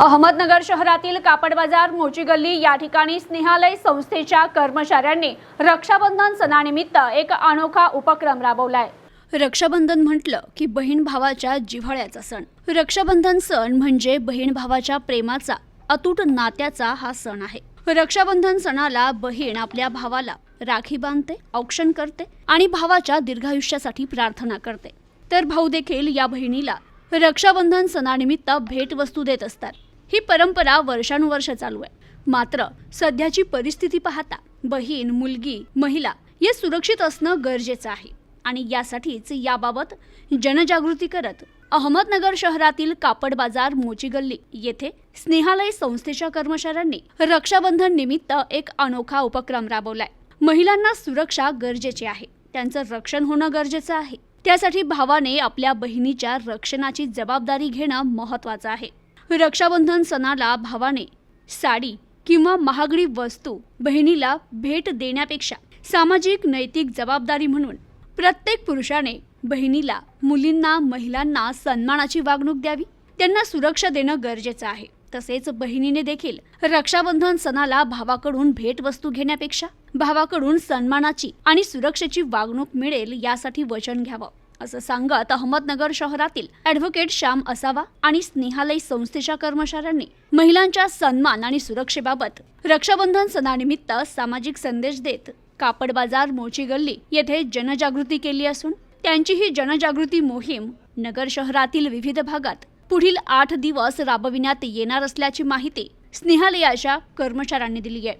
अहमदनगर शहरातील कापड बाजार मोची गल्ली या ठिकाणी स्नेहालय संस्थेच्या कर्मचाऱ्यांनी रक्षाबंधन सणानिमित्त एक अनोखा उपक्रम राबवलाय. रक्षाबंधन म्हटलं की बहीण भावाच्या जिव्हाळ्याचा सण. रक्षाबंधन सण म्हणजे बहीण भावाच्या प्रेमाचा अतूट नात्याचा हा सण आहे. रक्षाबंधन सणाला बहीण आपल्या भावाला राखी बांधते औक्षण करते आणि भावाच्या दीर्घायुष्यासाठी प्रार्थना करते. तर भाऊ देखील या बहिणीला रक्षाबंधन सणानिमित्त भेटवस्तू देत असतात. ही परंपरा वर्षानुवर्ष चालू आहे. मात्र सध्याची परिस्थिती पाहता बहीण मुलगी महिला हे सुरक्षित असणं गरजेचं आहे. आणि यासाठीच याबाबत जनजागृती करत अहमदनगर शहरातील कापड बाजार मोची गल्ली येथे स्नेहालय संस्थेच्या कर्मचाऱ्यांनी रक्षाबंधन निमित्त एक अनोखा उपक्रम राबवलाय. महिलांना सुरक्षा गरजेची आहे. त्यांचं रक्षण होणं गरजेचं आहे. त्यासाठी भावाने आपल्या बहिणीच्या रक्षणाची जबाबदारी घेणं महत्वाचं आहे. रक्षाबंधन सणाला भावाने साडी किंवा महागडी वस्तू बहिणीला भेट देण्यापेक्षा सामाजिक नैतिक जबाबदारी म्हणून प्रत्येक पुरुषाने बहिणीला मुलींना महिलांना सन्मानाची वागणूक द्यावी. त्यांना सुरक्षा देणं गरजेचं आहे. तसेच बहिणीने देखील रक्षाबंधन सणाला भावाकडून भेटवस्तू घेण्यापेक्षा भावाकडून सन्मानाची आणि सुरक्षेची वागणूक मिळेल यासाठी वचन घ्यावं. असं सांगत अहमदनगर शहरातील ॲडव्होकेट श्याम असावा आणि स्नेहालय संस्थेच्या कर्मचाऱ्यांनी महिलांच्या सन्मान आणि सुरक्षेबाबत रक्षाबंधन सणानिमित्त सामाजिक संदेश देत कापड बाजार मोची गल्ली येथे जनजागृती केली असून त्यांची ही जनजागृती मोहीम नगर शहरातील विविध भागात पुढील आठ दिवस राबविण्यात येणार असल्याची माहिती स्नेहालयाच्या कर्मचाऱ्यांनी दिली आहे.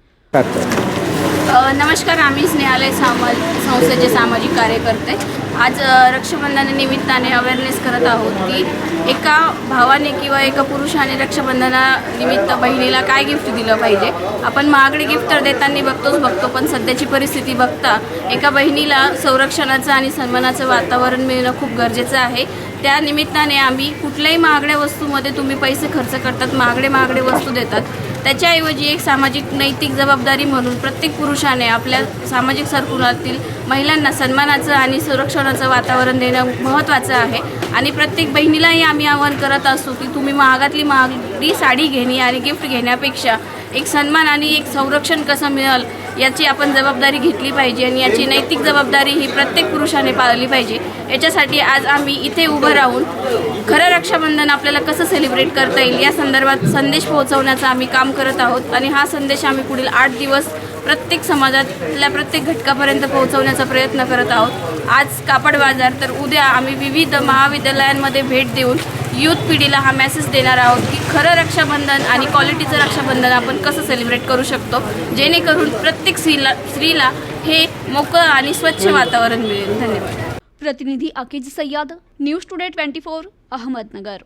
नमस्कार आम्ही स्नेहालय सामाज संस्थेचे सामाजिक कार्यकर्ते. आज रक्षाबंधनानिमित्ताने अवेअरनेस करत आहोत की एका भावाने किंवा एका पुरुषाने रक्षाबंधनानिमित्त बहिणीला काय गिफ्ट दिलं पाहिजे? आपण महागडे गिफ्ट तर देताना बघतोच बघतो पण सध्याची परिस्थिती बघता एका बहिणीला संरक्षणाचं आणि सन्मानाचं वातावरण मिळणं खूप गरजेचं आहे. त्या निमित्ताने आम्ही कुठल्याही महागड्या वस्तूमध्ये तुम्ही पैसे खर्च करतात महागडे महागडे वस्तू देतात. त्याच्याऐवजी एक सामाजिक नैतिक जबाबदारी म्हणून प्रत्येक पुरुषाने आपल्या सामाजिक सरकुलातील महिलांना सन्मानाचं आणि संरक्षणाचं वातावरण देणं महत्त्वाचं आहे. आणि प्रत्येक बहिणीलाही आम्ही आवाहन करत असतो की तुम्ही महागातली महागडी साडी घेणे आणि गिफ्ट घेण्यापेक्षा एक सन्मान आणि एक संरक्षण कसं मिळेल याची आपण जबाबदारी घेतली पाहिजे आणि याची नैतिक जबाबदारी ही प्रत्येक पुरुषाने पाळली पाहिजे. याच्यासाठी आज आम्ही इथे उभं राहून खरं रक्षाबंधन आपल्याला कसं सेलिब्रेट करता येईल या संदर्भात संदेश पोहोचवण्याचं आम्ही काम करत आहोत आणि हा संदेश आम्ही पुढील आठ दिवस प्रत्येक समाजातल्या प्रत्येक घटकापर्यंत पोहोचवण्याचा प्रयत्न करत आहोत. आज कापड बाजार तर उद्या आम्ही विविध महाविद्यालयांमध्ये भेट देऊन युथ पिढीला हा मेसेज देणार आहोत की खरं रक्षाबंधन आणि क्वालिटीचं रक्षाबंधन आपण कसं सेलिब्रेट करू शकतो? जेणेकरून प्रत्येक स्त्रीला स्त्रीला हे मोकळं आणि स्वच्छ वातावरण मिळेल. धन्यवाद. प्रतिनिधी Akeej Sayyad news today twenty four Ahmednagar.